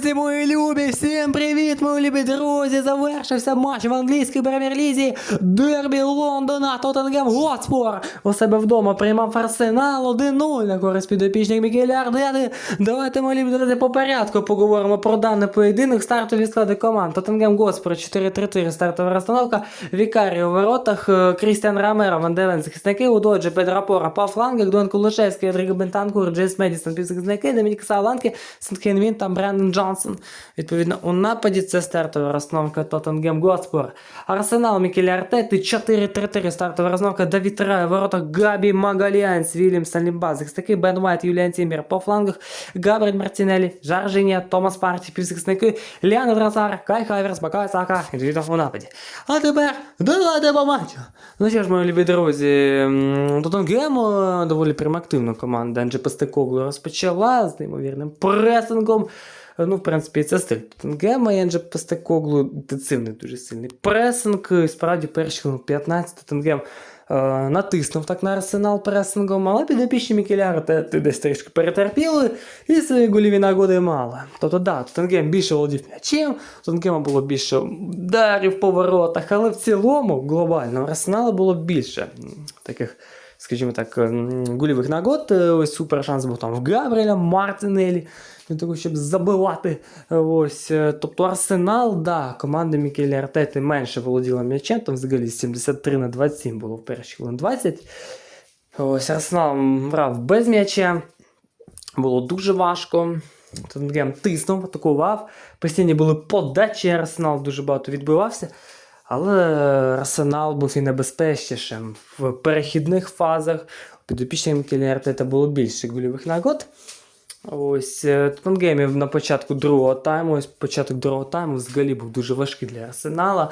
Друзі, мої любі, всім привіт, мої любі друзі! Завершився матч в англійській прем'єр-лізі. Дербі Лондона, Тоттенгем Готспор. У себе вдома приймав Арсенал 1-0 на користь підопічних Мікеля Ардети. Давайте, мої любі друзі, по порядку поговоримо про даний поєдинок. Стартові склади команд. Тоттенгем Готспор 4-3-3 стартова розстановка. Вікарі у воротах, Крістіан Рамера, Ван Девен, захисники, Удоджі, Педрапора, по флангах, Дон Кулушевський, Родріго Бентанкур, Джейс Медісон, півзахисники, Домінік Савланки, Сент-Хенвін та Брендон Джонсон. Відповідно, у нападі це стартова розстановка Тоттенгем Готспор. Арсенал Мікеля Артети 4-3-3 стартова розстановка Давід Рай, у воротах Габі Магаліанс, Вільям Салімба, захисники Бен Вайт, Юліан Тімір, по флангах Габріель Мартінелі, Жаржинія, Томас Парті, півзахисники, Ліан Дразар, Кай Хайверс, Бакай Сака, відповідно у нападі. А тепер давайте по матчу. Ну що ж, мої любі друзі, Тоттенгем е, доволі прям активно команда Анджі Пестекоглу розпочала з неймовірним пресингом. Е, Ну, в принципі, це стиль Тоттенгема і Анджі Пестекоглу інтенсивний дуже сильний пресинг. Справді, перші хвилин 15 Тоттенгем е, натиснув так на арсенал пресингом, але підопічні Мікеляри те- те десь трішки перетерпіли і свої голіві нагоди мало. Тобто, да, Тоттенгем більше володів м'ячем, Тоттенгема було більше ударів по воротах, але в цілому глобально арсенала було більше таких. Скажімо так, м, гольових нагод. Е, Ось супер шанс був там в Габріеля, Мартинелі, для того, щоб забивати. Ось, е, тобто Арсенал, да, команда Мікеля Артети менше володіла м'ячем, там взагалі 73 на 27 було в перші хвилин 20. Ось Арсенал грав без м'яча. Було дуже важко. Тоттенгем тиснув, атакував. Постійні були подачі, Арсенал дуже багато відбивався. Але Арсенал був і небезпечнішим. В перехідних фазах Мікеля Артета було більше гольових нагод. Ось е, Тоттенгемів на початку другого тайму, ось початок другого тайму взагалі був дуже важкий для Арсенала.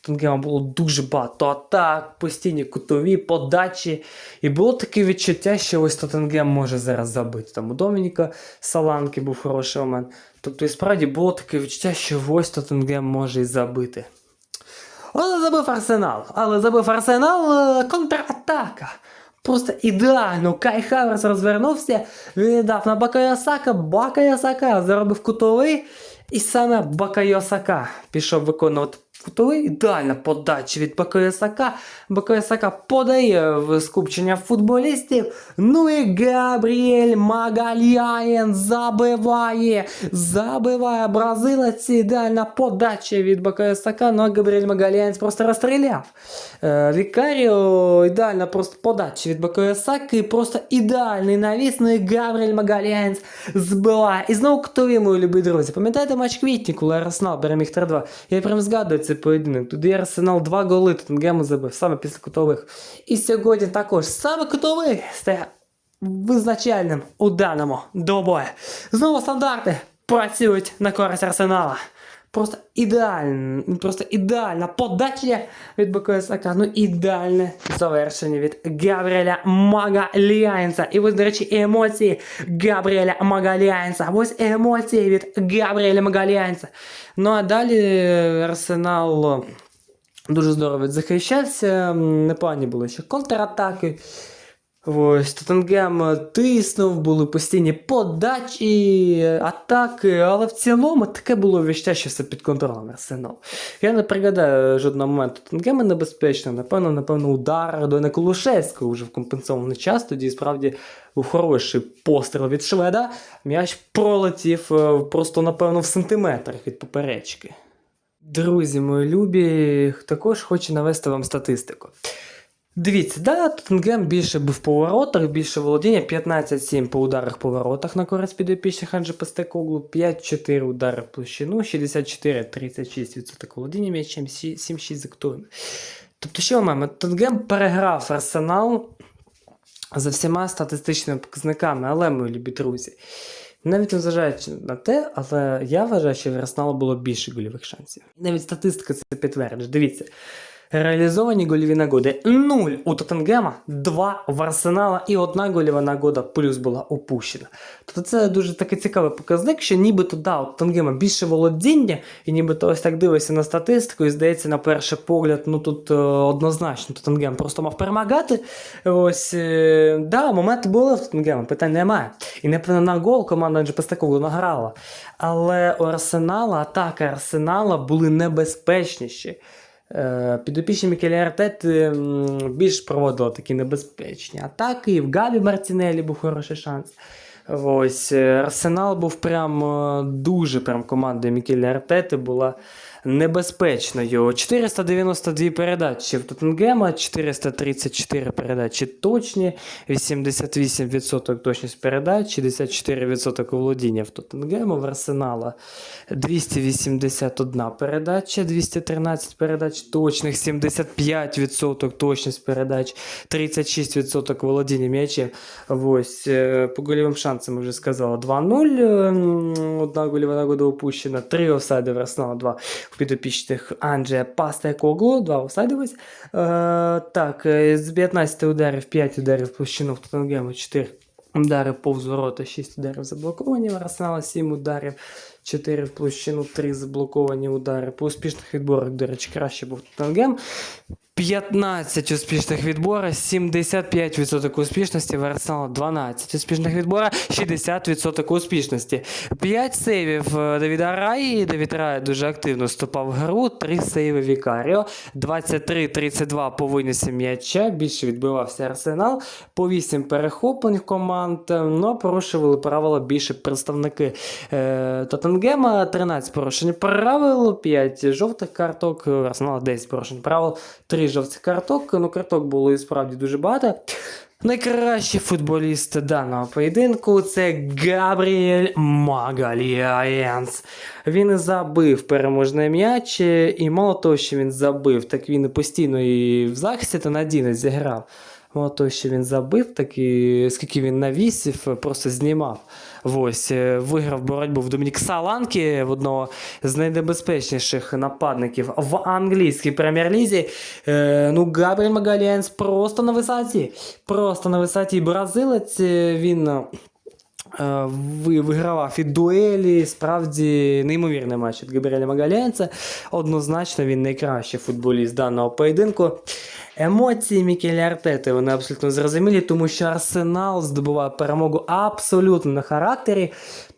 Тоттенгема було дуже багато атак, постійні кутові подачі. І було таке відчуття, що ось Тоттенгем може зараз забити. Там у Домініка Саланки був хороший момент. Тобто, і справді було таке відчуття, що ось Тоттенгем може і забити. Але забив Арсенал. Але забив Арсенал е, контратака. Просто ідеально. Кай Хаверс розвернувся, віддав на Бакайосака, Бакайосака заробив кутовий. І саме Бакайосака пішов виконувати кутовий. Ідеальна подача від Бакайосака. Бакайосака подає в скупчення футболістів. Ну і Габріель Магаліаєн забиває. Забиває бразилець. Ідеальна подача від Бакайосака. Ну а Габріель Магаліаєнс просто розстріляв. Е, Вікаріо ідеальна просто подача від Бакайосаки. Просто ідеальний навіс. Ну і Габріель Магаліаєнс збиває. І знову кутові, мої любі друзі. Пам'ятаєте матч квітні, коли Арсенал переміг 3-2? Я прям згадую цей поєдинок. Туди Арсенал два голи Тоттенгему забив, саме після кутових. І сьогодні також саме кутовий стає визначальним у даному двобої. Знову стандарти працюють на користь Арсенала. Просто ідеально, просто ідеальна подача від Бакоясака, ну ідеальне завершення від Габріеля Магаліанса. І ось, до речі, емоції Габріеля Магаліанса. Ось емоції від Габріеля Магаліанса. Ну а далі Арсенал дуже здорово захищався. м, Непогані були ще контратаки. Ось Тоттенгем тиснув, були постійні подачі, атаки, але в цілому таке було відчуття, що все під контролем Арсенал. Я не пригадаю жодного моменту Тоттенгема небезпечно, напевно, напевно, удар до Неколушевського вже в компенсований час. Тоді справді хороший постріл від Шведа. М'яч пролетів е, просто, напевно, в сантиметрах від поперечки. Друзі, мої любі, також хочу навести вам статистику. Дивіться, да, Тоттенгем більше був по воротах, більше володіння, 15-7 по ударах по воротах на користь підопічних Анджі Пестекоглу, 5-4 удари в площину, 64-36% володіння м'ячем, 7-6 за. Тобто, що ми маємо? Тоттенгем переграв Арсенал за всіма статистичними показниками, але, мої любі друзі, навіть незважаючи на те, але я вважаю, що в Арсенала було більше гольових шансів. Навіть статистика це підтверджує. Дивіться. Реалізовані гольові нагоди 0 у Тоттенгема, 2 в Арсенала і одна гольова нагода плюс була опущена. Тобто це дуже такий цікавий показник, що нібито да, у Тоттенгема більше володіння, і нібито ось так дивишся на статистику, і здається, на перший погляд, ну тут е, однозначно Тоттенгем просто мав перемагати. Ось, е, да, моменти були в Тоттенгема, питань немає. І не на гол команда Анджі Пестакову награла. Але у Арсенала, атаки Арсенала були небезпечніші. Е, Підопічні Мікеля Артети більш проводили такі небезпечні атаки. І в Габі Мартінелі був хороший шанс. Ось е, Арсенал був прям е, дуже прям командою Мікеля Артети була небезпечною. 492 передачі в Тоттенгема, 434 передачі точні, 88% точність передач, 64% володіння в Тоттенгема, в Арсенала 281 передача, 213 передач точних, 75% точність передач, 36% володіння м'ячем. Ось, е, по гольовим шансам ми вже сказали 2-0. ем, Одна гольова нагода опущена, 3 офсайди в Арсенала, 2 в підопічних Анджея Паста і Когло, 2 офсайди. Е, так, е, з 15 ударів, 5 ударів площину в Тоттенгему, 4 удари повз ворота, 6 ударів заблоковані в Арсенала, 7 ударів, 4 в площину, 3 заблоковані удари. По успішних відборах, до речі, краще був Тоттенгем. 15 успішних відборів, 75% успішності, в Арсенал 12 успішних відборів, 60% успішності. 5 сейвів е, Давіда Раї. Давід Рай дуже активно вступав в гру. 3 сейви Вікаріо, 23-32 по винесі м'яча. Більше відбивався Арсенал. По 8 перехоплень команд. е, Ну, порушували правила більше представники е, Тоттенгема. 13 порушень правил, 5 жовтих карток, у Арсенала 10 порушень правил, 3 жовтих карток. Ну, карток було і справді дуже багато. Найкращий футболіст даного поєдинку це Габріель Магаліаєнс. Він забив переможний м'яч, і мало того, що він забив, так він постійно і в захисті та надійно зіграв. Мало того, що він забив, так і скільки він навісів, просто знімав. Ось, е, виграв боротьбу в Домінік Саланки, в одного з найнебезпечніших нападників в англійській прем'єр-лізі. Е, ну, Габріель Магалієнс просто на висоті. Просто на висоті бразилець. е, Він е, ви- вигравав і дуелі, справді неймовірний матч від Габріеля Магалянця. Однозначно він найкращий футболіст даного поєдинку. Емоції Мікеля Артети вони абсолютно зрозумілі, тому що Арсенал здобував перемогу абсолютно на характері.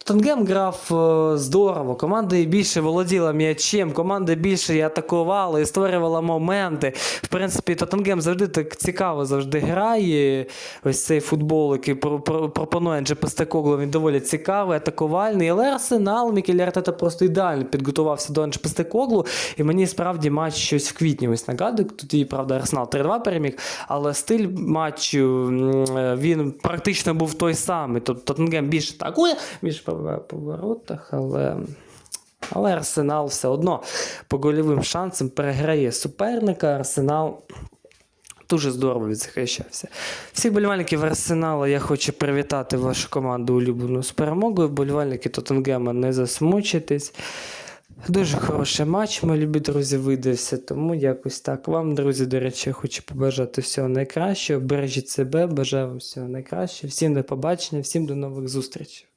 Тоттенгем грав е, здорово, команда більше володіла м'ячем, команда більше атакувала і створювала моменти. В принципі, Тоттенгем завжди так цікаво завжди грає. Ось цей футбол, який про- про- пропонує Пестекоглу, він доволі цікавий, атакувальний. Але Арсенал Мікель Артета просто ідеально підготувався до Пестекоглу. І мені справді матч щось в квітні ось нагадує. Тут і правда Арсенал 3-2 переміг, але стиль матчу е, він практично був той самий. Тобто Тоттенгем більше атакує, більше по воротах, але. Але Арсенал все одно по гольовим шансам переграє суперника. Арсенал дуже здорово відзахищався. Всіх болівальників Арсенала я хочу привітати вашу команду улюблену з перемогою. Болівальники Тоттенгема не засмучитесь. Дуже хороший матч, мої любі друзі, видався. Тому якось так. Вам, друзі, до речі, хочу побажати всього найкращого. Бережіть себе, бажаю вам всього найкращого. Всім до побачення, всім до нових зустрічей.